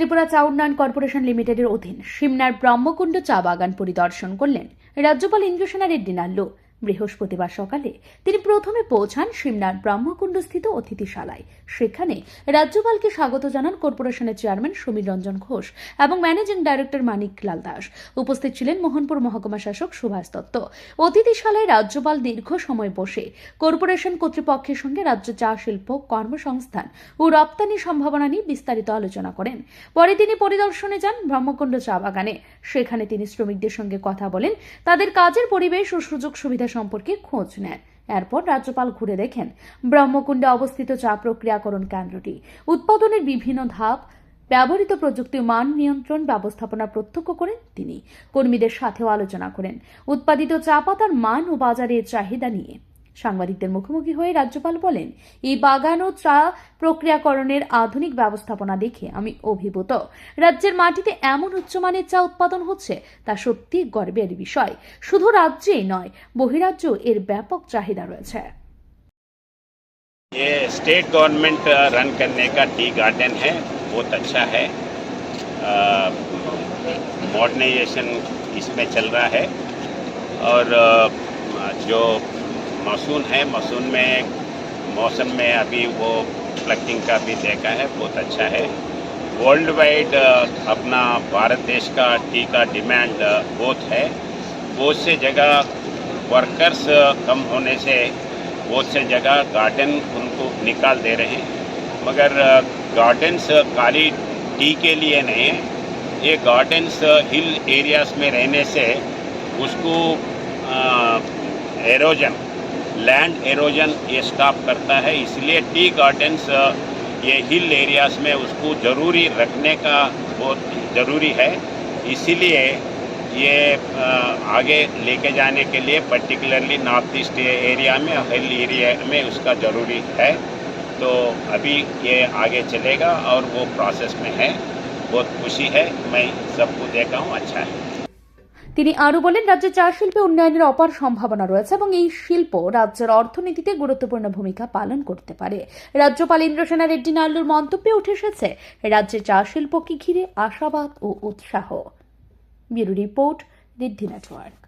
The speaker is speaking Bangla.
ত্রিপুরা চা উন্নয়ন কর্পোরেশন লিমিটেডের অধীন সিমনার ব্রহ্মকুণ্ড চা বাগান পরিদর্শন করলেন রাজ্যপাল ইন্দ্রসেনা রেড্ডি নাল্লু। বৃহস্পতিবার সকালে তিনি প্রথমে পৌঁছান সিমনার ব্রহ্মকুণ্ডস্থিত অতিথিশালায়। সেখানে রাজ্যপালকে স্বাগত জানান কর্পোরেশনের চেয়ারম্যান সমীর রঞ্জন ঘোষ এবং ম্যানেজিং ডাইরেক্টর মানিক লাল দাস। উপস্থিত ছিলেন মোহনপুর মহকুমা শাসক সুভাষ দত্ত। অতিথিশালায় রাজ্যপাল দীর্ঘ সময় বসে কর্পোরেশন কর্তৃপক্ষের সঙ্গে রাজ্য চা শিল্প কর্মসংস্থান ও রপ্তানি সম্ভাবনা নিয়ে বিস্তারিত আলোচনা করেন। পরে তিনি পরিদর্শনে যান ব্রহ্মকুণ্ড চা বাগানে। সেখানে তিনি শ্রমিকদের সঙ্গে কথা বলেন, তাদের কাজের পরিবেশ ও সুযোগ সুবিধা সম্পর্কে খোঁজ নেন। এরপর রাজ্যপাল ঘুরে দেখেন, ব্রহ্মকুণ্ডে অবস্থিত চা প্রক্রিয়াকরণ কেন্দ্রটি। উৎপাদনের বিভিন্ন ধাপ, ব্যবহৃত প্রযুক্তি মান নিয়ন্ত্রণ ব্যবস্থাপনা প্রত্যক্ষ করেন তিনি। কর্মীদের সাথেও আলোচনা করেন। উৎপাদিত চা পাতার মান ও বাজারের চাহিদা নিয়ে। সাংবাদিকদের মুখোমুখি হয়ে রাজ্যপাল বলেন এই বাগান ও চা প্রক্রিয়াকরণের আধুনিক ব্যবস্থাপনা দেখে আমি অভিভূত রাজ্যের মাটিতে এমন উচ্চমানের চা উৎপাদন হচ্ছে তা সত্যি গর্বের বিষয় শুধু রাজ্যেই নয় বহিরাজ্য এর ব্যাপক চাহিদা রয়েছে ये स्टेट गवर्नमेंट रन करने का टी गार्डन है बहुत अच्छा है मॉडर्नाइजेशन इसमें चल रहा है और अ, जो मासून है, मासून में मौसम में अभी वो प्लकिंग का भी देखा है, बहुत अच्छा है। वर्ल्ड वाइड अपना भारत देश का टी का डिमांड बहुत है। बहुत से जगह वर्कर्स कम होने से बहुत से जगह गार्डन उनको निकाल दे रहे हैं। मगर गार्डन्स खाली टी के लिए नहीं है। ये गार्डन्स हिल एरियाज़ में रहने से उसको एरोजन लैंड एरोजन ये स्टॉप करता है, इसलिए टी गार्डन्स ये हिल एरियाज़ में उसको ज़रूरी रखने का बहुत ज़रूरी है। इसीलिए ये आगे लेके जाने के लिए पर्टिकुलरली नॉर्थ ईस्ट एरिया में हिल एरिया में उसका ज़रूरी है। तो अभी ये आगे चलेगा और वो प्रोसेस में है। बहुत खुशी है, मैं सबको देखा हूँ अच्छा है। তিনি আরও বলেন, রাজ্যে চা শিল্পে উন্নয়নের অপার সম্ভাবনা রয়েছে এবং এই শিল্প রাজ্যের অর্থনীতিতে গুরুত্বপূর্ণ ভূমিকা পালন করতে পারে। রাজ্যপাল ইন্দ্র সেনা রেড্ডি নাল্লুর মন্তব্যে উঠে এসেছে, রাজ্যে চা শিল্পকে ঘিরে আশাবাদ ও উৎসাহ। Bureau report Riddhi network.